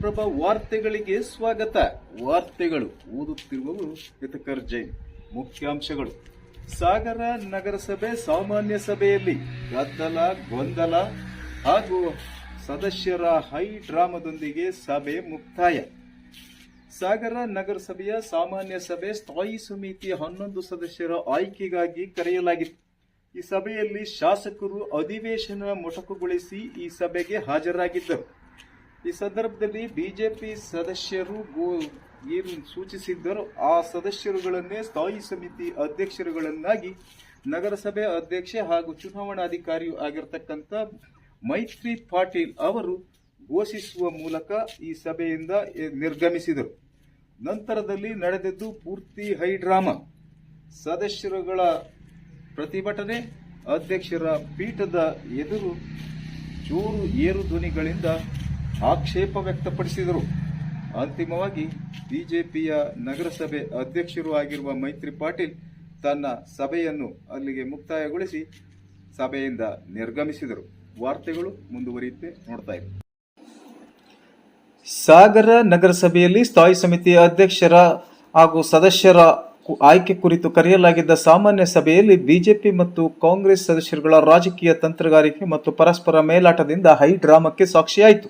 ಕನ್ನಡಪ್ರಭ ವಾರ್ತೆಗಳಿಗೆ ಸ್ವಾಗತ. ವಾರ್ತೆಗಳು ಓದುತ್ತಿರುವವರು ಹಿತಕರ್ ಜೈನ್. ಮುಖ್ಯಾಂಶಗಳು. ಸಾಗರ ನಗರಸಭೆ ಸಾಮಾನ್ಯ ಸಭೆಯಲ್ಲಿ ಗದ್ದಲ, ಗೊಂದಲ ಹಾಗೂ ಸದಸ್ಯರ ಹೈ ಡ್ರಾಮದೊಂದಿಗೆ ಸಭೆ ಮುಕ್ತಾಯ. ಸಾಗರ ನಗರಸಭೆಯ ಸಾಮಾನ್ಯ ಸಭೆ ಸ್ಥಾಯಿ ಸಮಿತಿ ಹನ್ನೊಂದು ಸದಸ್ಯರ ಆಯ್ಕೆಗಾಗಿ ಕರೆಯಲಾಗಿತ್ತು ಈ ಸಭೆಯಲ್ಲಿ ಶಾಸಕರು ಅಧಿವೇಶನ ಮೊಟಕುಗೊಳಿಸಿ ಈ ಸಭೆಗೆ ಹಾಜರಾಗಿದ್ದರು. ಈ ಸಂದರ್ಭದಲ್ಲಿ ಬಿಜೆಪಿ ಸದಸ್ಯರು ಏನು ಸೂಚಿಸಿದ್ದರು ಆ ಸದಸ್ಯರುಗಳನ್ನೇ ಸ್ಥಾಯಿ ಸಮಿತಿ ಅಧ್ಯಕ್ಷರುಗಳನ್ನಾಗಿ ನಗರಸಭೆ ಅಧ್ಯಕ್ಷೆ ಹಾಗೂ ಚುನಾವಣಾಧಿಕಾರಿಯೂ ಆಗಿರತಕ್ಕಂಥ ಮೈತ್ರಿ ಪಾಟೀಲ್ ಅವರು ಘೋಷಿಸುವ ಮೂಲಕ ಈ ಸಭೆಯಿಂದ ನಿರ್ಗಮಿಸಿದರು. ನಂತರದಲ್ಲಿ ನಡೆದದ್ದು ಪೂರ್ತಿ ಹೈಡ್ರಾಮಾ. ಸದಸ್ಯರುಗಳ ಪ್ರತಿಭಟನೆ, ಅಧ್ಯಕ್ಷರ ಪೀಠದ ಎದುರು ಜೋರು ಏರು ಧ್ವನಿಗಳಿಂದ ಆಕ್ಷೇಪ ವ್ಯಕ್ತಪಡಿಸಿದರು. ಅಂತಿಮವಾಗಿ ಬಿಜೆಪಿಯ ನಗರಸಭೆ ಅಧ್ಯಕ್ಷರು ಆಗಿರುವ ಮೈತ್ರಿ ಪಾಟೀಲ್ ತನ್ನ ಸಭೆಯನ್ನು ಅಲ್ಲಿಗೆ ಮುಕ್ತಾಯಗೊಳಿಸಿ ಸಭೆಯಿಂದ ನಿರ್ಗಮಿಸಿದರು. ವಾರ್ತೆಗಳು ಮುಂದುವರಿಯುತ್ತೆ, ನೋಡ್ತಾ ಇರಿ. ಸಾಗರ ನಗರಸಭೆಯಲ್ಲಿ ಸ್ಥಾಯಿ ಸಮಿತಿಯ ಅಧ್ಯಕ್ಷರ ಹಾಗೂ ಸದಸ್ಯರ ಆಯ್ಕೆ ಕುರಿತು ಕರೆಯಲಾಗಿದ್ದ ಸಾಮಾನ್ಯ ಸಭೆಯಲ್ಲಿ ಬಿಜೆಪಿ ಮತ್ತು ಕಾಂಗ್ರೆಸ್ ಸದಸ್ಯರುಗಳ ರಾಜಕೀಯ ತಂತ್ರಗಾರಿಕೆ ಮತ್ತು ಪರಸ್ಪರ ಮೇಲಾಟದಿಂದ ಹೈ ಡ್ರಾಮಕ್ಕೆ ಸಾಕ್ಷಿಯಾಯಿತು.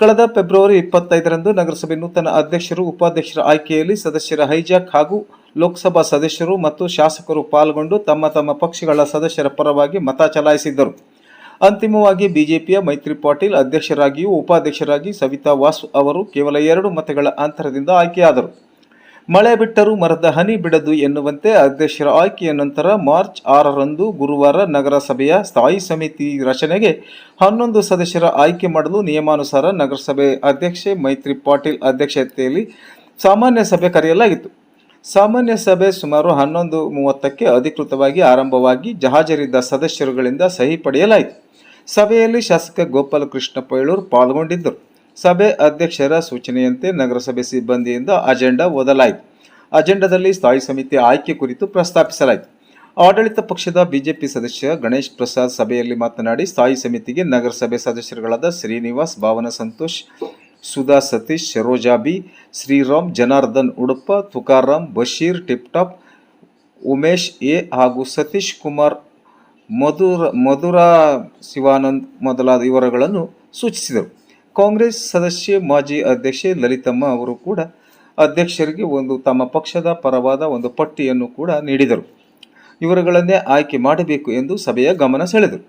ಕಳೆದ ಫೆಬ್ರವರಿ ಇಪ್ಪತ್ತೈದರಂದು ನಗರಸಭೆ ನೂತನ ಅಧ್ಯಕ್ಷರು, ಉಪಾಧ್ಯಕ್ಷರ ಆಯ್ಕೆಯಲ್ಲಿ ಸದಸ್ಯರ ಹೈಜಾಕ್ ಹಾಗೂ ಲೋಕಸಭಾ ಸದಸ್ಯರು ಮತ್ತು ಶಾಸಕರು ಪಾಲ್ಗೊಂಡು ತಮ್ಮ ತಮ್ಮ ಪಕ್ಷಗಳ ಸದಸ್ಯರ ಪರವಾಗಿ ಮತ ಚಲಾಯಿಸಿದ್ದರು. ಅಂತಿಮವಾಗಿ ಬಿಜೆಪಿಯ ಮೈತ್ರಿ ಪಾಟೀಲ್ ಅಧ್ಯಕ್ಷರಾಗಿಯೂ ಉಪಾಧ್ಯಕ್ಷರಾಗಿ ಸವಿತಾ ವಾಸು ಅವರು ಕೇವಲ ಎರಡು ಮತಗಳ ಅಂತರದಿಂದ ಆಯ್ಕೆಯಾದರು. ಮಳೆ ಬಿಟ್ಟರೂ ಮರದ ಹನಿ ಬಿಡದು ಎನ್ನುವಂತೆ ಅಧ್ಯಕ್ಷರ ಆಯ್ಕೆಯ ನಂತರ ಮಾರ್ಚ್ ಆರರಂದು ಗುರುವಾರ ನಗರಸಭೆಯ ಸ್ಥಾಯಿ ಸಮಿತಿ ರಚನೆಗೆ ಹನ್ನೊಂದು ಸದಸ್ಯರ ಆಯ್ಕೆ ಮಾಡಲು ನಿಯಮಾನುಸಾರ ನಗರಸಭೆ ಅಧ್ಯಕ್ಷೆ ಮೈತ್ರಿ ಪಾಟೀಲ್ ಅಧ್ಯಕ್ಷತೆಯಲ್ಲಿ ಸಾಮಾನ್ಯ ಸಭೆ ಕರೆಯಲಾಗಿತ್ತು. ಸಾಮಾನ್ಯ ಸಭೆ ಸುಮಾರು ಹನ್ನೊಂದು ಮೂವತ್ತಕ್ಕೆ ಅಧಿಕೃತವಾಗಿ ಆರಂಭವಾಗಿ ಜಹಾಜರಿದ್ದ ಸದಸ್ಯರುಗಳಿಂದ ಸಹಿ ಪಡೆಯಲಾಯಿತು. ಸಭೆಯಲ್ಲಿ ಶಾಸಕ ಗೋಪಾಲಕೃಷ್ಣ ಪೈಳೂರು ಪಾಲ್ಗೊಂಡಿದ್ದರು. ಸಭೆ ಅಧ್ಯಕ್ಷರ ಸೂಚನೆಯಂತೆ ನಗರಸಭೆ ಸಿಬ್ಬಂದಿಯಿಂದ ಅಜೆಂಡಾ ಓದಲಾಯಿತು. ಅಜೆಂಡಾದಲ್ಲಿ ಸ್ಥಾಯಿ ಸಮಿತಿ ಆಯ್ಕೆ ಕುರಿತು ಪ್ರಸ್ತಾಪಿಸಲಾಯಿತು. ಆಡಳಿತ ಪಕ್ಷದ ಬಿಜೆಪಿ ಸದಸ್ಯ ಗಣೇಶ್ ಪ್ರಸಾದ್ ಸಭೆಯಲ್ಲಿ ಮಾತನಾಡಿ, ಸ್ಥಾಯಿ ಸಮಿತಿಗೆ ನಗರಸಭೆ ಸದಸ್ಯರುಗಳಾದ ಶ್ರೀನಿವಾಸ್, ಭಾವನ ಸಂತೋಷ್, ಸುಧಾ ಸತೀಶ್ ಸರೋಜಾಬಿ ಶ್ರೀರಾಮ್, ಜನಾರ್ದನ್ ಉಡುಪ ತುಕಾರಾಮ್ ಬಶೀರ್, ಟಿಪ್ಟಾಪ್, ಉಮೇಶ್ ಎ ಹಾಗೂ ಸತೀಶ್ ಕುಮಾರ್, ಮಧುರ ಮಧುರ ಶಿವಾನಂದ್ ಮೊದಲಾದ ವಿವರಗಳನ್ನು ಸೂಚಿಸಿದರು. ಕಾಂಗ್ರೆಸ್ ಸದಸ್ಯೆ ಮಾಜಿ ಅಧ್ಯಕ್ಷೆ ಲಲಿತಮ್ಮ ಅವರು ಕೂಡ ಅಧ್ಯಕ್ಷರಿಗೆ ಒಂದು ತಮ್ಮ ಪಕ್ಷದ ಪರವಾದ ಒಂದು ಪಟ್ಟಿಯನ್ನು ಕೂಡ ನೀಡಿದರು. ಇವರುಗಳನ್ನೇ ಆಯ್ಕೆ ಮಾಡಬೇಕು ಎಂದು ಸಭೆಯ ಗಮನ ಸೆಳೆದರು.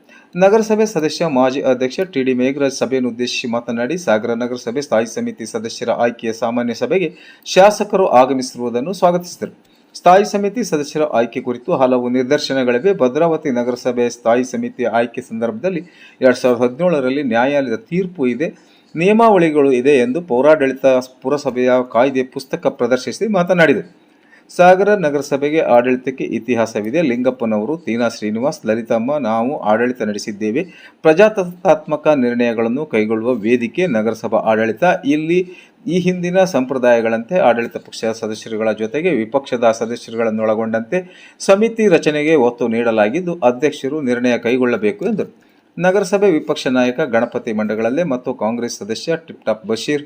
ನಗರಸಭೆ ಸದಸ್ಯ ಮಾಜಿ ಅಧ್ಯಕ್ಷ ಟಿ ಡಿ ಮೇಘರಾಜ್ ಸಭೆಯನ್ನು ಉದ್ದೇಶಿಸಿ ಮಾತನಾಡಿ, ಸಾಗರ ನಗರಸಭೆ ಸ್ಥಾಯಿ ಸಮಿತಿ ಸದಸ್ಯರ ಆಯ್ಕೆಯ ಸಾಮಾನ್ಯ ಸಭೆಗೆ ಶಾಸಕರು ಆಗಮಿಸಿರುವುದನ್ನು ಸ್ವಾಗತಿಸಿದರು. ಸ್ಥಾಯಿ ಸಮಿತಿ ಸದಸ್ಯರ ಆಯ್ಕೆ ಕುರಿತು ಹಲವು ನಿದರ್ಶನಗಳಿವೆ. ಭದ್ರಾವತಿ ನಗರಸಭೆ ಸ್ಥಾಯಿ ಸಮಿತಿ ಆಯ್ಕೆ ಸಂದರ್ಭದಲ್ಲಿ ಎರಡು ಸಾವಿರದ ಹದಿನೇಳರಲ್ಲಿ ನ್ಯಾಯಾಲಯದ ತೀರ್ಪು ಇದೆ. ನಿಯಮಾವಳಿಗಳು ಇದೆ ಎಂದು ಪೌರಾಡಳಿತ ಪುರಸಭೆಯ ಕಾಯ್ದೆ ಪುಸ್ತಕ ಪ್ರದರ್ಶಿಸಿ ಮಾತನಾಡಿದರು ಸಾಗರ ನಗರಸಭೆಗೆ ಆಡಳಿತಕ್ಕೆ ಇತಿಹಾಸವಿದೆ. ಲಿಂಗಪ್ಪನವರು, ತೀನಾ ಶ್ರೀನಿವಾಸ್, ಲಲಿತಮ್ಮ, ನಾವು ಆಡಳಿತ ನಡೆಸಿದ್ದೇವೆ. ಪ್ರಜಾತಾತ್ಮಕ ನಿರ್ಣಯಗಳನ್ನು ಕೈಗೊಳ್ಳುವ ವೇದಿಕೆ ನಗರಸಭಾ ಆಡಳಿತ. ಇಲ್ಲಿ ಈ ಹಿಂದಿನ ಸಂಪ್ರದಾಯಗಳಂತೆ ಆಡಳಿತ ಪಕ್ಷದ ಸದಸ್ಯರುಗಳ ಜೊತೆಗೆ ವಿಪಕ್ಷದ ಸದಸ್ಯರುಗಳನ್ನೊಳಗೊಂಡಂತೆ ಸಮಿತಿ ರಚನೆಗೆ ಒತ್ತು ನೀಡಲಾಗಿದ್ದು, ಅಧ್ಯಕ್ಷರು ನಿರ್ಣಯ ಕೈಗೊಳ್ಳಬೇಕು ಎಂದರು. ನಗರಸಭೆ ವಿಪಕ್ಷ ನಾಯಕ ಗಣಪತಿ ಮಂಡಗಳಲ್ಲಿ ಮತ್ತು ಕಾಂಗ್ರೆಸ್ ಸದಸ್ಯ ಟಿಪ್ಟಾಪ್ ಬಶೀರ್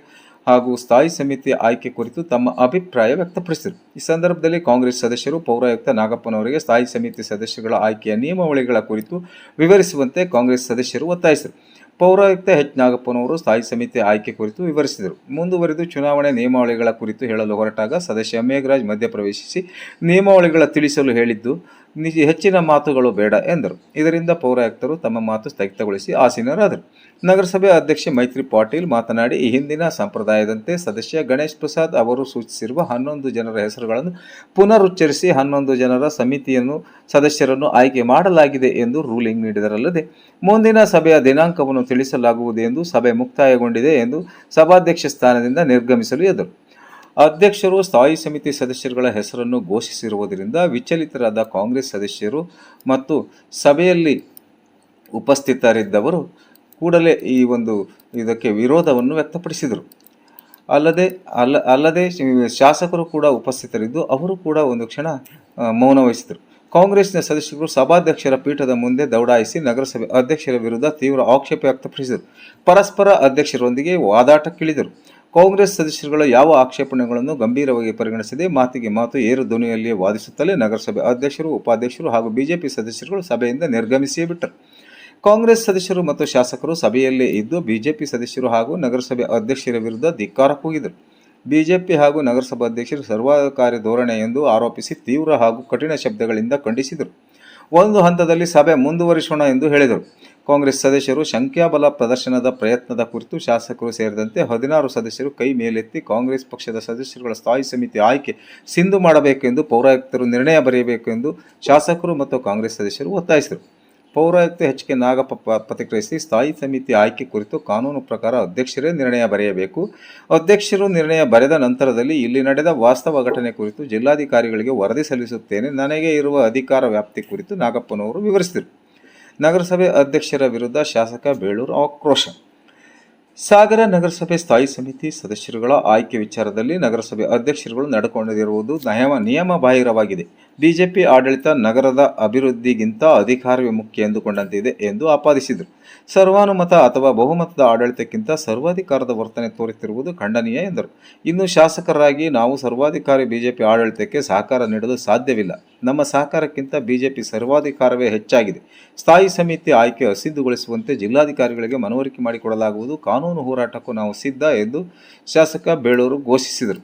ಹಾಗೂ ಸ್ಥಾಯಿ ಸಮಿತಿ ಆಯ್ಕೆ ಕುರಿತು ತಮ್ಮ ಅಭಿಪ್ರಾಯ ವ್ಯಕ್ತಪಡಿಸಿದರು. ಈ ಸಂದರ್ಭದಲ್ಲಿ ಕಾಂಗ್ರೆಸ್ ಸದಸ್ಯರು, ಪೌರಾಯುಕ್ತ ನಾಗಪ್ಪನವರಿಗೆ ಸ್ಥಾಯಿ ಸಮಿತಿ ಸದಸ್ಯಗಳ ಆಯ್ಕೆಯ ನಿಯಮಾವಳಿಗಳ ಕುರಿತು ವಿವರಿಸುವಂತೆ ಕಾಂಗ್ರೆಸ್ ಸದಸ್ಯರು ಒತ್ತಾಯಿಸಿದರು. ಪೌರಾಯುಕ್ತ ಎಚ್ ನಾಗಪ್ಪನವರು ಸ್ಥಾಯಿ ಸಮಿತಿ ಆಯ್ಕೆ ಕುರಿತು ವಿವರಿಸಿದರು. ಮುಂದುವರಿದು ಚುನಾವಣೆ ನಿಯಮಾವಳಿಗಳ ಕುರಿತು ಹೇಳಲು ಹೊರಟಾಗ ಸದಸ್ಯ ಮೇಘರಾಜ್ ಮಧ್ಯಪ್ರವೇಶಿಸಿ ನಿಯಮಾವಳಿಗಳ ತಿಳಿಸಲು ಹೇಳಿದ್ದು ನಿಜ ಹೆಚ್ಚಿನ ಮಾತುಗಳು ಬೇಡ ಎಂದರು. ಇದರಿಂದ ಪೌರಾಯುಕ್ತರು ತಮ್ಮ ಮಾತು ಸ್ಥಗಿತಗೊಳಿಸಿ ಆಸೀನರಾದರು. ನಗರಸಭೆ ಅಧ್ಯಕ್ಷೆ ಮೈತ್ರಿ ಪಾಟೀಲ್ ಮಾತನಾಡಿ, ಈ ಹಿಂದಿನ ಸಂಪ್ರದಾಯದಂತೆ ಸದಸ್ಯ ಗಣೇಶ್ ಪ್ರಸಾದ್ ಅವರು ಸೂಚಿಸಿರುವ ಹನ್ನೊಂದು ಜನರ ಹೆಸರುಗಳನ್ನು ಪುನರುಚ್ಚರಿಸಿ ಹನ್ನೊಂದು ಜನರ ಸಮಿತಿಯನ್ನು, ಸದಸ್ಯರನ್ನು ಆಯ್ಕೆ ಮಾಡಲಾಗಿದೆ ಎಂದು ರೂಲಿಂಗ್ ನೀಡಿದರಲ್ಲದೆ, ಮುಂದಿನ ಸಭೆಯ ದಿನಾಂಕವನ್ನು ತಿಳಿಸಲಾಗುವುದು ಎಂದು ಸಭೆ ಮುಕ್ತಾಯಗೊಂಡಿದೆ ಎಂದು ಸಭಾಧ್ಯಕ್ಷ ಸ್ಥಾನದಿಂದ ನಿರ್ಗಮಿಸಲು ಎದರು ಅಧ್ಯಕ್ಷರು ಸ್ಥಾಯಿ ಸಮಿತಿ ಸದಸ್ಯರುಗಳ ಹೆಸರನ್ನು ಘೋಷಿಸಿರುವುದರಿಂದ ವಿಚಲಿತರಾದ ಕಾಂಗ್ರೆಸ್ ಸದಸ್ಯರು ಮತ್ತು ಸಭೆಯಲ್ಲಿ ಉಪಸ್ಥಿತರಿದ್ದವರು ಕೂಡಲೇ ಈ ಒಂದು ಇದಕ್ಕೆ ವಿರೋಧವನ್ನು ವ್ಯಕ್ತಪಡಿಸಿದರು. ಅಲ್ಲದೆ, ಅಲ್ಲ, ಅಲ್ಲದೆ ಶಾಸಕರು ಕೂಡ ಉಪಸ್ಥಿತರಿದ್ದು ಅವರು ಕೂಡ ಒಂದು ಕ್ಷಣ ಮೌನ ವಹಿಸಿದರು. ಕಾಂಗ್ರೆಸ್ನ ಸದಸ್ಯರು ಸಭಾಧ್ಯಕ್ಷರ ಪೀಠದ ಮುಂದೆ ದೌಡಾಯಿಸಿ ನಗರಸಭೆ ಅಧ್ಯಕ್ಷರ ವಿರುದ್ಧ ತೀವ್ರ ಆಕ್ಷೇಪ ವ್ಯಕ್ತಪಡಿಸಿದರು. ಪರಸ್ಪರ ಅಧ್ಯಕ್ಷರೊಂದಿಗೆ ವಾದಾಟಕ್ಕಿಳಿದರು. ಕಾಂಗ್ರೆಸ್ ಸದಸ್ಯರುಗಳ ಯಾವ ಆಕ್ಷೇಪಣೆಗಳನ್ನು ಗಂಭೀರವಾಗಿ ಪರಿಗಣಿಸದೆ ಮಾತಿಗೆ ಮಾತು ಏರು ಧ್ವನಿಯಲ್ಲಿಯೇ ವಾದಿಸುತ್ತಲೇ ನಗರಸಭೆ ಅಧ್ಯಕ್ಷರು, ಉಪಾಧ್ಯಕ್ಷರು ಹಾಗೂ ಬಿಜೆಪಿ ಸದಸ್ಯರುಗಳು ಸಭೆಯಿಂದ ನಿರ್ಗಮಿಸಿಯೇ ಬಿಟ್ಟರು. ಕಾಂಗ್ರೆಸ್ ಸದಸ್ಯರು ಮತ್ತು ಶಾಸಕರು ಸಭೆಯಲ್ಲೇ ಇದ್ದು ಬಿಜೆಪಿ ಸದಸ್ಯರು ಹಾಗೂ ನಗರಸಭೆ ಅಧ್ಯಕ್ಷರ ವಿರುದ್ಧ ಧಿಕ್ಕಾರ ಕೂಗಿದರು. ಬಿಜೆಪಿ ಹಾಗೂ ನಗರಸಭಾ ಅಧ್ಯಕ್ಷರು ಸರ್ವಾಧಿಕಾರಿ ಧೋರಣೆ ಎಂದು ಆರೋಪಿಸಿ ತೀವ್ರ ಹಾಗೂ ಕಠಿಣ ಶಬ್ದಗಳಿಂದ ಖಂಡಿಸಿದರು. ಒಂದು ಹಂತದಲ್ಲಿ ಸಭೆ ಮುಂದುವರಿಸೋಣ ಎಂದು ಹೇಳಿದರು. ಕಾಂಗ್ರೆಸ್ ಸದಸ್ಯರು ಸಂಖ್ಯಾಬಲ ಪ್ರದರ್ಶನದ ಪ್ರಯತ್ನದ ಕುರಿತು ಶಾಸಕರು ಸೇರಿದಂತೆ ಹದಿನಾರು ಸದಸ್ಯರು ಕೈ ಮೇಲೆತ್ತಿ ಕಾಂಗ್ರೆಸ್ ಪಕ್ಷದ ಸದಸ್ಯರುಗಳ ಸ್ಥಾಯಿ ಸಮಿತಿ ಆಯ್ಕೆ ಸಿಂಧು ಮಾಡಬೇಕೆಂದು ಪೌರಾಯುಕ್ತರು ನಿರ್ಣಯ ಬರೆಯಬೇಕೆಂದು ಶಾಸಕರು ಮತ್ತು ಕಾಂಗ್ರೆಸ್ ಸದಸ್ಯರು ಒತ್ತಾಯಿಸಿದರು. ಪೌರಾಯುಕ್ತ ಎಚ್ ಕೆ ನಾಗಪ್ಪ ಪ್ರತಿಕ್ರಿಯಿಸಿ ಸ್ಥಾಯಿ ಸಮಿತಿ ಆಯ್ಕೆ ಕುರಿತು ಕಾನೂನು ಪ್ರಕಾರ ಅಧ್ಯಕ್ಷರೇ ನಿರ್ಣಯ ಬರೆಯಬೇಕು. ಅಧ್ಯಕ್ಷರು ನಿರ್ಣಯ ಬರೆದ ನಂತರದಲ್ಲಿ ಇಲ್ಲಿ ನಡೆದ ವಾಸ್ತವ ಘಟನೆ ಕುರಿತು ಜಿಲ್ಲಾಧಿಕಾರಿಗಳಿಗೆ ವರದಿ ಸಲ್ಲಿಸುತ್ತೇನೆ. ನನಗೆ ಇರುವ ಅಧಿಕಾರ ವ್ಯಾಪ್ತಿ ಕುರಿತು ನಾಗಪ್ಪನವರು ವಿವರಿಸಿದರು. ನಗರಸಭೆ ಅಧ್ಯಕ್ಷರ ವಿರುದ್ಧ ಶಾಸಕ ಬೇಳೂರು ಆಕ್ರೋಶ. ಸಾಗರ ನಗರಸಭೆ ಸ್ಥಾಯಿ ಸಮಿತಿ ಸದಸ್ಯರುಗಳ ಆಯ್ಕೆ ವಿಚಾರದಲ್ಲಿ ನಗರಸಭೆ ಅಧ್ಯಕ್ಷರುಗಳು ನಡೆಕೊಂಡಿರುವುದು ನಯಮ ನಿಯಮ ಬಾಹಿರವಾಗಿದೆ. ಬಿಜೆಪಿ ಆಡಳಿತ ನಗರದ ಅಭಿವೃದ್ಧಿಗಿಂತ ಅಧಿಕಾರವೇ ಮುಖ್ಯ ಎಂದುಕೊಂಡಂತಿದೆ ಎಂದು ಆಪಾದಿಸಿದರು. ಸರ್ವಾನುಮತ ಅಥವಾ ಬಹುಮತದ ಆಡಳಿತಕ್ಕಿಂತ ಸರ್ವಾಧಿಕಾರದ ವರ್ತನೆ ತೋರುತ್ತಿರುವುದು ಖಂಡನೀಯ ಎಂದರು. ಇನ್ನು ಶಾಸಕರಾಗಿ ನಾವು ಸರ್ವಾಧಿಕಾರಿ ಬಿಜೆಪಿ ಆಡಳಿತಕ್ಕೆ ಸಹಕಾರ ನೀಡಲು ಸಾಧ್ಯವಿಲ್ಲ. ನಮ್ಮ ಸಹಕಾರಕ್ಕಿಂತ ಬಿಜೆಪಿ ಸರ್ವಾಧಿಕಾರವೇ ಹೆಚ್ಚಾಗಿದೆ. ಸ್ಥಾಯಿ ಸಮಿತಿ ಆಯ್ಕೆ ಅಸಿದ್ಧಗೊಳಿಸುವಂತೆ ಜಿಲ್ಲಾಧಿಕಾರಿಗಳಿಗೆ ಮನವರಿಕೆ ಮಾಡಿಕೊಡಲಾಗುವುದು. ಕಾನೂನು ಹೋರಾಟಕ್ಕೂ ನಾವು ಸಿದ್ಧ ಎಂದು ಶಾಸಕ ಬೇಳೂರು ಘೋಷಿಸಿದರು.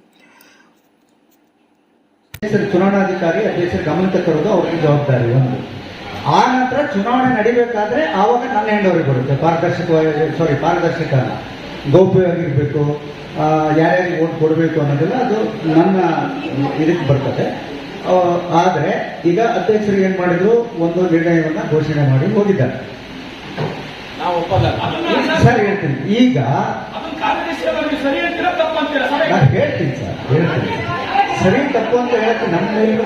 ಚುನಾವಣಾಧಿಕಾರಿ, ಅಧ್ಯಕ್ಷರ ಗಮನಕ್ಕೆ ಅವ್ರಿಗೆ ಜವಾಬ್ದಾರಿ ಒಂದು. ಆ ನಂತರ ಚುನಾವಣೆ ನಡಿಬೇಕಾದ್ರೆ ಆವಾಗ ನನ್ನ ಹೆಂಡವರಿಗೆ ಬರುತ್ತೆ. ಪಾರದರ್ಶಕವಾಗಿ ಸಾರಿ ಪಾರದರ್ಶಕ ಗೌಪ್ಯವಾಗಿ ಗೌಪ್ಯವಾಗಿರ್ಬೇಕು ಯಾರ್ಯಾರಿಗೆ ಓಟ್ ಕೊಡಬೇಕು ಅನ್ನೋದೆಲ್ಲ ಅದು ನನ್ನ ಇದಕ್ಕೆ ಬರ್ತದೆ. ಆದರೆ ಈಗ ಅಧ್ಯಕ್ಷರು ಏನ್ ಮಾಡಿದ್ರು? ಒಂದು ನಿರ್ಣಯವನ್ನ ಘೋಷಣೆ ಮಾಡಿ ಹೋಗಿದ್ದಾರೆ. ಸರಿ ಹೇಳ್ತೀನಿ. ಈಗ ನಾನು ಹೇಳ್ತೀನಿ ಸರ್ ಹೇಳ್ತೀನಿ. ಸರಿ ತಪ್ಪು ಅಂತ ಹೇಳಕ್ಕೆ ನಮ್ಮ ಮೇಲೂ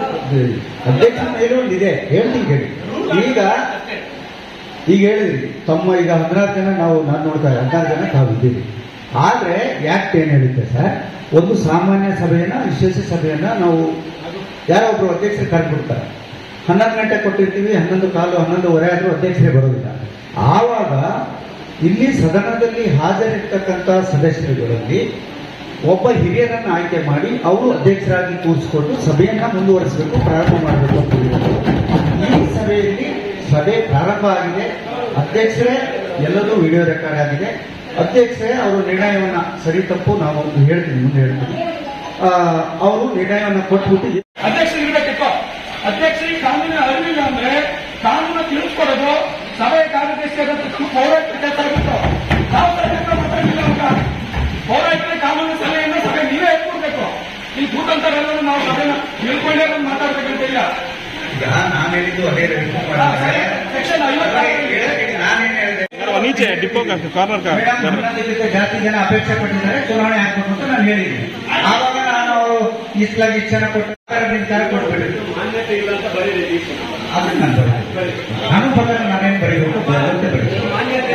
ಅಧ್ಯಕ್ಷರ ಮೇಲೂ ಒಂದು ಇದೆ ಹೇಳ್ತೀನಿ ಕೇಳಿ. ಈಗ ಈಗ ಹೇಳಿದ್ರಿ ತಮ್ಮ ಈಗ ಹದಿನಾರು ಜನ ನಾವು ನಾನು ನೋಡ್ತಾ ಹದಿನಾರು ಜನ ಆದರೆ ಆದ್ರೆ ಯಾಕೆ ಏನ್ ಹೇಳುತ್ತೆ ಸರ್? ಒಂದು ಸಾಮಾನ್ಯ ಸಭೆಯನ್ನ ವಿಶೇಷ ಸಭೆಯನ್ನ ನಾವು ಯಾರೋ ಒಬ್ಬರು ಅಧ್ಯಕ್ಷರು ಕರೆದ್ಬಿಡ್ತಾರೆ. ಹನ್ನೊಂದು ಗಂಟೆ ಕೊಟ್ಟಿರ್ತೀವಿ ಹನ್ನೊಂದು ಕಾಲು ಹನ್ನೊಂದುವರೆ ಆದರೂ ಅಧ್ಯಕ್ಷರೇ ಬರೋದಿಲ್ಲ. ಆವಾಗ ಇಲ್ಲಿ ಸದನದಲ್ಲಿ ಹಾಜರಿರ್ತಕ್ಕಂಥ ಸದಸ್ಯರುಗಳಲ್ಲಿ ಒಬ್ಬ ಹಿರಿಯರನ್ನ ಆಯ್ಕೆ ಮಾಡಿ ಅವರು ಅಧ್ಯಕ್ಷರಾಗಿ ಕೂರಿಸಿಕೊಂಡು ಸಭೆಯನ್ನ ಮುಂದುವರಿಸಬೇಕು, ಪ್ರಾರಂಭ ಮಾಡಬೇಕು ಅಂತ. ಈ ಸಭೆಯಲ್ಲಿ ಸಭೆ ಪ್ರಾರಂಭ ಆಗಿದೆ. ಅಧ್ಯಕ್ಷರೇ ಎಲ್ಲದೂ ವಿಡಿಯೋ ರೆಕಾರ್ಡ್ ಆಗಿದೆ. ಅಧ್ಯಕ್ಷರೇ, ಅವರು ನಿರ್ಣಯವನ್ನ ಸರಿ ತಪ್ಪು, ನಾವು ಹೇಳ್ತೀನಿ, ಮುಂದೆ ಹೇಳ್ತೀನಿ. ಅವರು ನಿರ್ಣಯವನ್ನ ಕೊಟ್ಬಿಟ್ಟು ಅಧ್ಯಕ್ಷರು ಇರ್ಬೇಕಿತ್ತು ಅಧ್ಯಕ್ಷರಿಗೆ ಕಾನೂನಿನ ಅರಿವಿಲ್ಲ ಅಂದ್ರೆ ಕಾನೂನು ತಿಳಿಸ್ಕೊಡೋದು ಸಭೆ ಕಾರ್ಯದರ್ಶಿ ಪೌರಾಯುಕ್ತ ಮಾತಾಡೋದು ನಾವು ಅದನ್ನ ತಿಳ್ಕೊಂಡೇ ಬಂದು ಮಾತಾಡ್ಬೇಕಂತಿಲ್ಲ ನಾನು ಹೇಳಿದ್ದು ಅದೇ ಸೆಕ್ಷನ್ ಹೇಳಿದೆ? ನೀಚೆ ಡಿಪೋ ಕಾರ್ನರ್ ಜಾಸ್ತಿ ಜನ ಅಪೇಕ್ಷೆ ಪಟ್ಟಿದ್ದಾರೆ ಚುನಾವಣೆ ಹಾಕ್ಬೇಕು ಅಂತ ನಾನು ಹೇಳಿದ್ದೀನಿ. ಆವಾಗ ನಾನು ಅವರು ಇಷ್ಟಾಗಿ ಇಚ್ಛೆ ಕೊಟ್ಟು ನಿರ್ಧಾರ ಕೊಟ್ಬಿಟ್ಟಿದ್ರು ಇಲ್ಲ ಅಂತ ಬರೀ ನಾನು ನಾನೇನು ಬರೀಬೇಕು? ಮಾನ್ಯತೆ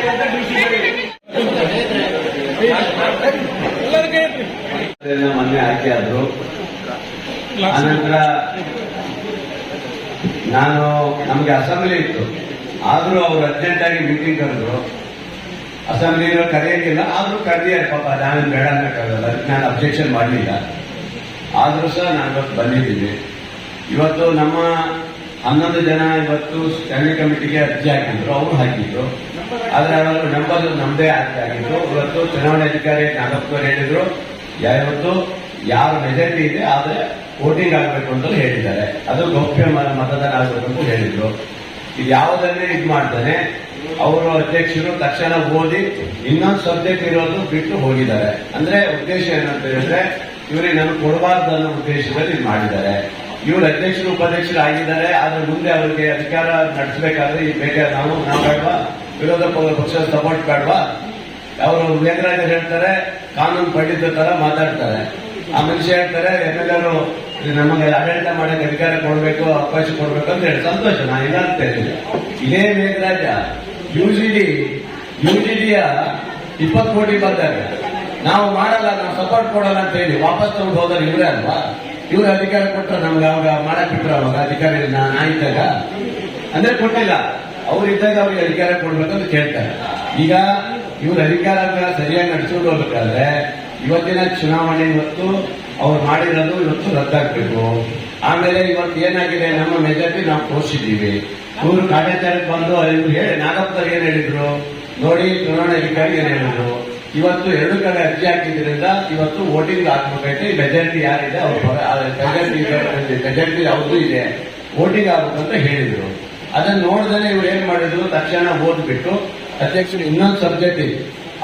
ಮೊನ್ನೆ ಆಯ್ಕೆ ಆದ್ರು. ಆನಂತರ ನಾನು ನಮಗೆ ಅಸೆಂಬ್ಲಿ ಇತ್ತು. ಆದರೂ ಅವರು ಅರ್ಜೆಂಟ್ ಆಗಿ ಮೀಟಿಂಗ್ ಕರೆದ್ರು ಅಸೆಂಬ್ಲಿ ಕರೆಯಲಿಲ್ಲ ಆದರೂ ಕರೆದಿದ್ದಾರೆ. ಪಾಪ ನಾನು ಬೇಡ ಅದಕ್ಕೆ ನಾನು ಅಬ್ಜೆಕ್ಷನ್ ಮಾಡಲಿಲ್ಲ. ಆದರೂ ಸಹ ನಾನು ಇವತ್ತು ಬಂದಿದ್ದೀನಿ. ಇವತ್ತು ನಮ್ಮ ಹನ್ನೊಂದು ಜನ ಇವತ್ತು ಸ್ಟ್ಯಾಂಡಿಂಗ್ ಕಮಿಟಿಗೆ ಅರ್ಜಿ ಹಾಕಿದ್ರು. ಅವರು ಹಾಕಿದ್ರು. ಆದರೆ ಅವರು ನಂಬರ್ ನಮ್ಮದೇ ಆಯ್ಕೆ ಆಗಿದ್ರು. ಇವತ್ತು ಚುನಾವಣಾಧಿಕಾರಿ ನಾಗಪ್ಪರು ಹೇಳಿದ್ರು. ಯಾವತ್ತು ಯಾರ ಮೆಜಾರಿಟಿ ಇದೆ, ಆದರೆ ವೋಟಿಂಗ್ ಆಗಬೇಕು ಅಂತ ಹೇಳಿದ್ದಾರೆ. ಅದು ಗೌಪ್ಯ ಮತದಾನ ಆಗಬೇಕು ಅಂತ ಹೇಳಿದ್ರು. ಇದು ಯಾವುದನ್ನೇ ಇದು ಮಾಡ್ತಾನೆ, ಅವರು ಅಧ್ಯಕ್ಷರು ತಕ್ಷಣ ಓದಿ ಇನ್ನೊಂದು ಸಬ್ಜೆಕ್ಟ್ ಇರೋದು ಬಿಟ್ಟು ಹೋಗಿದ್ದಾರೆ. ಅಂದ್ರೆ ಉದ್ದೇಶ ಏನಂತ ಹೇಳಿದ್ರೆ ಇವರಿಗೆ ನಾನು ಕೊಡಬಾರ್ದು ಅನ್ನೋ ಉದ್ದೇಶದಲ್ಲಿ ಇದು ಮಾಡಿದ್ದಾರೆ. ಇವರು ಅಧ್ಯಕ್ಷರು, ಉಪಾಧ್ಯಕ್ಷರು ಆಗಿದ್ದಾರೆ, ಆದ್ರೆ ಮುಂದೆ ಅವರಿಗೆ ಅಧಿಕಾರ ನಡೆಸಬೇಕಾದ್ರೆ ಈ ಬೇಗ ನಾವು ನಾವು ಬೇಡವಾ? ವಿರೋಧ ಪಕ್ಷದ ಸಪೋರ್ಟ್ ಬೇಡವಾ? ಅವರು ಮೇಘರಾಜರು ಹೇಳ್ತಾರೆ, ಕಾನೂನು ಪಂಡಿತ ತರ ಮಾತಾಡ್ತಾರೆ. ಆ ಮನುಷ್ಯ ಹೇಳ್ತಾರೆ, ಎಂ ನಮಗೆ ಆಡಳಿತ ಮಾಡಕ್ಕೆ ಅಧಿಕಾರ ಕೊಡಬೇಕು, ಅವಕಾಶ ಕೊಡಬೇಕು ಅಂತ ಹೇಳಿ ಸಂತೋಷ ನಾನು ಅಂತ ಹೇಳಿಲ್ಲ ಇದೇ ಮೇಘರಾಜ ಜಿ ಡಿಯ ಇಪ್ಪತ್ತು ಕೋಟಿ ಬಂದಾಗ ನಾವು ಮಾಡಲ್ಲ, ನಾವು ಸಪೋರ್ಟ್ ಕೊಡಲ್ಲ ಅಂತ ಹೇಳಿ ವಾಪಸ್ ತಗೊಂಡು ಹೋದ್ರೆ ಇವರೇ ಅಲ್ವಾ? ಇವ್ರ ಅಧಿಕಾರ ಕೊಟ್ಟರೆ ನಮ್ಗೆ ಅವಾಗ ಮಾಡಕ್ ಬಿಟ್ರ ಅವಾಗ ಅಧಿಕಾರ ನಾ- ಇದ್ದಾಗ. ಅಂದ್ರೆ ಕೊಟ್ಟಿಲ್ಲ, ಅವ್ರು ಇದ್ದಾಗ ಅವ್ರಿಗೆ ಅಧಿಕಾರ ಕೊಡ್ಬೇಕಂತ ಕೇಳ್ತಾರೆ. ಈಗ ಇವ್ರ ಅಧಿಕಾರ ಸರಿಯಾಗಿ ನಡೆಸೋದು ಹೋಗ್ಬೇಕಾದ್ರೆ ಇವತ್ತಿನ ಚುನಾವಣೆ ಇವತ್ತು, ಅವ್ರು ಮಾಡಿರೋದು ಇವತ್ತು ರದ್ದಾಗಬೇಕು. ಆಮೇಲೆ ಇವತ್ತು ಏನಾಗಿದೆ, ನಮ್ಮ ಮೆಜಾರಿಟಿ ನಾವು ತೋರಿಸಿದ್ದೀವಿ. ಇವರು ಕಾರ್ಯಾಚರಣೆ ಬಂದು ಇವ್ರು ಹೇಳಿ ನಾಗಪ್ಪ ಏನ್ ಹೇಳಿದ್ರು? ನೋಡಿ, ಚುನಾವಣಾ ಅಧಿಕಾರಿ ಏನ್ ಹೇಳಿದ್ರು? ಇವತ್ತು ಎರಡು ಕಡೆ ಅರ್ಜಿ ಹಾಕಿದ್ರಿಂದ ಇವತ್ತು ವೋಟಿಂಗ್ ಹಾಕ್ಬೇಕಾಯ್ತು ಮೆಜಾರಿಟಿ ಯಾರಿದೆ, ಅವ್ರ ಮೆಜಾರಿಟಿ ಯಾವುದು ಇದೆ. ವೋಟಿಂಗ್ ಆಗ್ಬೇಕು ಅಂತ ಹೇಳಿದ್ರು. ಅದನ್ನ ನೋಡ್ದೇನೆ ಇವ್ರು ಏನ್ ಮಾಡಿದ್ರು? ತಕ್ಷಣ ಓದ್ಬಿಟ್ಟು, ಅಧ್ಯಕ್ಷರು ಇನ್ನೊಂದು ಸಬ್ಜೆಕ್ಟ್ ಇದೆ.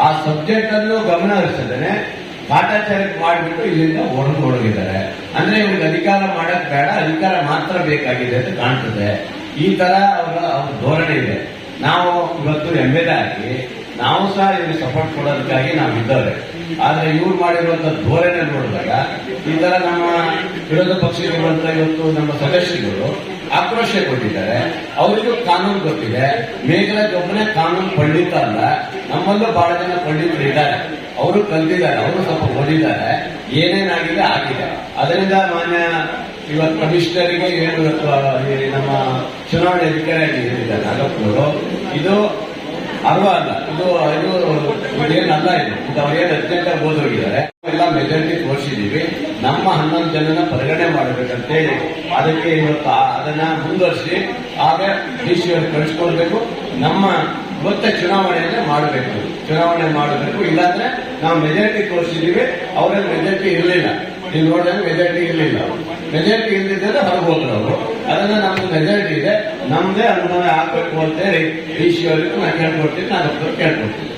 ಆ ಸಬ್ಜೆಕ್ಟ್ ಅನ್ನು ಗಮನ ಹರಿಸದೇನೆ ಕಾಟಾಚಾರಕ್ಕೆ ಮಾಡಿಬಿಟ್ಟು ಇಲ್ಲಿಂದ ಹೊರಗೆ ಹೋಗಿದ್ದಾರೆ ಅಂದ್ರೆ ಇವ್ರಿಗೆ ಅಧಿಕಾರ ಮಾಡಕ್ ಬೇಡ, ಅಧಿಕಾರ ಮಾತ್ರ ಬೇಕಾಗಿದೆ ಅಂತ ಕಾಣ್ತದೆ. ಈ ತರ ಅವರ ಅವ್ರ ಧೋರಣೆ ಇದೆ. ನಾವು ಇವತ್ತು ಎಂ ಎಲ್ ಆಗಿ, ನಾವು ಸಹ ಇವ್ರಿಗೆ ಸಪೋರ್ಟ್ ಕೊಡೋದಕ್ಕಾಗಿ ನಾವು ಇದ್ದವ್ರೆ ಆದ್ರೆ ಇವ್ರು ಮಾಡಿರುವಂತ ಧೋರಣೆ ನೋಡಿದಾಗ, ಈ ತರ ನಮ್ಮ ವಿರೋಧ ಪಕ್ಷದಲ್ಲಿರುವಂತ ಇವತ್ತು ನಮ್ಮ ಸದಸ್ಯರು ಆಕ್ರೋಶ ಕೊಟ್ಟಿದ್ದಾರೆ ಅವರಿಗೂ ಕಾನೂನು ಗೊತ್ತಿದೆ. ಮೇಘರಾಜ್ ಒಬ್ಬನೇ ಕಾನೂನು ಪಂಡಿತ ಅಲ್ಲ. ನಮ್ಮಲ್ಲೂ ಬಹಳ ಜನ ಪಂಡಿತರು ಇದ್ದಾರೆ. ಅವರು ಕಲ್ತಿದ್ದಾರೆ, ಅವರು ಸ್ವಲ್ಪ ಓದಿದ್ದಾರೆ ಏನೇನಾಗಿದೆ ಆಗಿದೆ ಅದರಿಂದ ಮಾನ್ಯ ಇವತ್ತು ಕಮಿಷನರಿಗೆ ಏನು ನಮ್ಮ ಚುನಾವಣೆ ಅಧಿಕಾರಿಯಾಗಿ ಹೇಳಿದ್ದಾರೆ, ನಾಗಪ್ಪನವರು. ಇದು ಅರ್ವ ಅಲ್ಲ, ಇದು ಇದು ಏನಲ್ಲ ಇದು. ಇದು ಅವ್ರೇನು ಅತ್ಯಂತ ಓದೋಗಿದ್ದಾರೆ. ಎಲ್ಲ ಮೆಜಾರಿಟಿ ತೋರಿಸಿದೀವಿ ನಮ್ಮ ಹನ್ನೊಂದು ಜನನ ಪರಿಗಣನೆ ಮಾಡಬೇಕಂತೇಳಿ ಅದಕ್ಕೆ ಇವತ್ತು ಅದನ್ನ ಮುಂದುವರಿಸಿ, ಆಗ ಡಿ ಸಿ ಅವ್ರಿಗೆ ಕಳಿಸ್ಕೊಡ್ಬೇಕು. ನಮ್ಮ ಇವತ್ತ ಚುನಾವಣೆಯನ್ನೇ ಮಾಡಬೇಕು. ಚುನಾವಣೆ ಮಾಡಬೇಕು, ಇಲ್ಲಾಂದ್ರೆ ನಾವು ಮೆಜಾರಿಟಿ ತೋರಿಸಿದೀವಿ, ಅವರಲ್ಲಿ ಮೆಜಾರಿಟಿ ಇರಲಿಲ್ಲ. ನೀವು ನೋಡಿದ್ರೆ ಮೆಜಾರಿಟಿ ಇರಲಿಲ್ಲ. ಮೆಜಾರಿಟಿ ಇಲ್ಲದಿದ್ದರೆ ಹೊರಗೋದ್ರು ಅವರು. ಅದನ್ನ ನಮ್ದು ಮೆಜಾರಿಟಿ ಇದೆ. ನಮ್ದೇ ಅನುದಾನ ಹಾಕಬೇಕು ಅಂತೇಳಿ ಡಿ ಸಿ ಅವರಿಗೂ ನಾನು ಕೇಳ್ಕೊಡ್ತೀನಿ ನಾನು ಒಬ್ಬರು ಕೇಳ್ಕೊಡ್ತೀನಿ.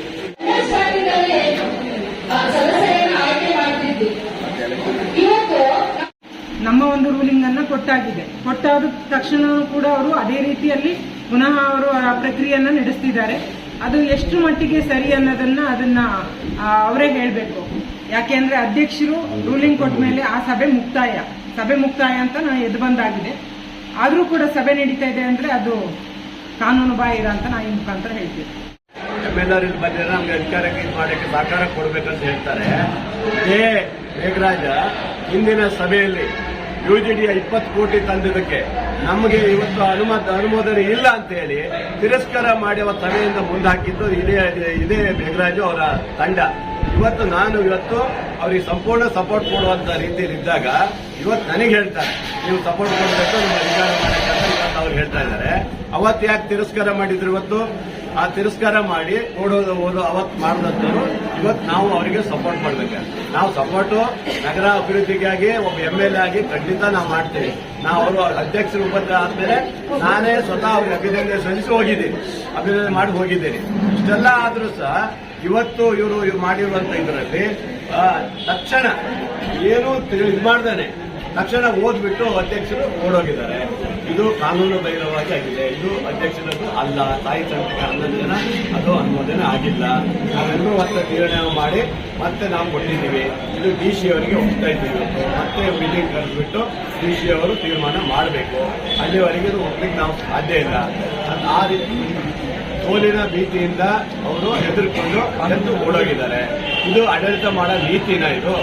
ನಮ್ಮ ಒಂದು ರೂಲಿಂಗ್ ಅನ್ನ ಕೊಟ್ಟಾಗಿದೆ. ಕೊಟ್ಟಾದ ತಕ್ಷಣ ಕೂಡ ಅವರು ಅದೇ ರೀತಿಯಲ್ಲಿ ಪುನಃ ಅವರು ಆ ಪ್ರಕ್ರಿಯೆಯನ್ನು ನಡೆಸ್ತಿದ್ದಾರೆ. ಅದು ಎಷ್ಟು ಮಟ್ಟಿಗೆ ಸರಿ ಅನ್ನೋದನ್ನ ಅದನ್ನ ಅವರೇ ಹೇಳಬೇಕು. ಯಾಕೆಂದ್ರೆ ಅಧ್ಯಕ್ಷರು ರೂಲಿಂಗ್ ಕೊಟ್ಟ ಮೇಲೆ ಆ ಸಭೆ ಮುಕ್ತಾಯ. ಸಭೆ ಮುಕ್ತಾಯ ಅಂತ ನಾನು ಎದ್ದು ಬಂದಾಗಿದೆ. ಆದರೂ ಕೂಡ ಸಭೆ ನಡೀತಾ ಇದೆ ಅಂದ್ರೆ ಅದು ಕಾನೂನು ಬಾಹಿರ ಅಂತ ನಾನು ಈ ಮುಖಾಂತರ ಹೇಳ್ತೀನಿ. ಎಲ್ ಆರ್ ನಮ್ಗೆ ಅಧಿಕಾರಕ್ಕೆ ಇದು ಮಾಡಕ್ಕೆ ಸಹಕಾರ ಕೊಡಬೇಕಂತ ಹೇಳ್ತಾರೆ. ಏ ಮೇಘರಾಜ, ಇಂದಿನ ಸಭೆಯಲ್ಲಿ ಯುಜಿಡಿಯ ಇಪ್ಪತ್ತು ಕೋಟಿ ತಂದಿದ್ದಕ್ಕೆ ನಮಗೆ ಇವತ್ತು ಅನುಮತ ಅನುಮೋದನೆ ಇಲ್ಲ ಅಂತ ಹೇಳಿ ತಿರಸ್ಕಾರ ಮಾಡಿ ಅವತ್ತು ಸಭೆಯಿಂದ ಮುಂದೆ ಹಾಕಿದ್ದು ಇದೇ ಇದೇ ಮೇಘರಾಜು ಅವರ ತಂಡ. ಇವತ್ತು ನಾನು ಇವತ್ತು ಅವರಿಗೆ ಸಂಪೂರ್ಣ ಸಪೋರ್ಟ್ ಕೊಡುವಂತ ರೀತಿಯಲ್ಲಿ ಇದ್ದಾಗ ಇವತ್ತು ನನಗೆ ಹೇಳ್ತಾರೆ. ನೀವು ಸಪೋರ್ಟ್ ಕೊಡಬೇಕು, ನಿಮ್ಮ ಅಧಿಕಾರ ಮಾಡಬೇಕಂತ ಇವತ್ತು ಅವ್ರು ಹೇಳ್ತಾ ಇದ್ದಾರೆ. ಅವತ್ತು ಯಾಕೆ ತಿರಸ್ಕಾರ ಮಾಡಿದ್ರು ಇವತ್ತು? ಆ ತಿರಸ್ಕಾರ ಮಾಡಿ ಓಡೋದು, ಓದೋ ಅವತ್ತು ಮಾಡಿದಂತವ್ರು ಇವತ್ತು ನಾವು ಅವರಿಗೆ ಸಪೋರ್ಟ್ ಮಾಡ್ಬೇಕು. ನಾವು ಸಪೋರ್ಟು ನಗರ ಅಭಿವೃದ್ಧಿಗಾಗಿ, ಒಬ್ಬ ಎಂ ಎಲ್ ಎ ಆಗಿ ಖಂಡಿತ ನಾವು ಮಾಡ್ತೀವಿ. ನಾವು ಅವರು ಅಧ್ಯಕ್ಷರು ಉಪದ್ರ ಆದ್ಮೇಲೆ ನಾನೇ ಸ್ವತಃ ಅವ್ರಿಗೆ ಅಭಿನಂದನೆ ಸಲ್ಲಿಸಿ ಹೋಗಿದ್ದೀನಿ. ಅಭಿನಂದನೆ ಮಾಡಿ ಹೋಗಿದ್ದೀನಿ. ಇಷ್ಟೆಲ್ಲ ಆದರೂ ಸಹ ಇವತ್ತು ಇವರು ಮಾಡಿರುವಂತ ಇದರಲ್ಲಿ ತಕ್ಷಣ ಏನು ಇದು ಮಾಡ್ದಾನೆ. ತಕ್ಷಣ ಓದ್ಬಿಟ್ಟು ಅಧ್ಯಕ್ಷರು ಓಡೋಗಿದ್ದಾರೆ. ಇದು ಕಾನೂನು ಬಹಿರವಾಗಿ ಆಗಿದೆ. ಇದು ಅಧ್ಯಕ್ಷರದ್ದು ಅಲ್ಲ, ತಾಯಿ ಸಂತಕ ಹನ್ನೊಂದು ಅದು ಅನುಮೋದನೆ ಆಗಿಲ್ಲ. ನಾವೆಲ್ಲರೂ ಮತ್ತೆ ನಿರ್ಣಯ ಮಾಡಿ ಮತ್ತೆ ನಾವು ಕೊಟ್ಟಿದ್ದೀವಿ. ಇದು ಡಿ ಸಿ ಅವರಿಗೆ ಹೋಗ್ತಾ ಇದ್ದೀವಿ. ಮತ್ತೆ ಮೀಟಿಂಗ್ ಕರೆದ್ಬಿಟ್ಟು ಡಿ ಸಿ ಅವರು ತೀರ್ಮಾನ ಮಾಡಬೇಕು. ಅಲ್ಲಿವರೆಗೆ ಇದು ಹೋಗ್ಲಿಕ್ಕೆ ನಾವು ಸಾಧ್ಯ ಇಲ್ಲ. ಆ ರೀತಿ ಸೋಲಿನ ಭೀತಿಯಿಂದ ಅವರು ಹೆದರ್ಕೊಂಡು ಅದನ್ನು ಓಡೋಗಿದ್ದಾರೆ. ಇದು ಆಡಳಿತ ಮಾಡೋ ನೀತಿನ ಇದು.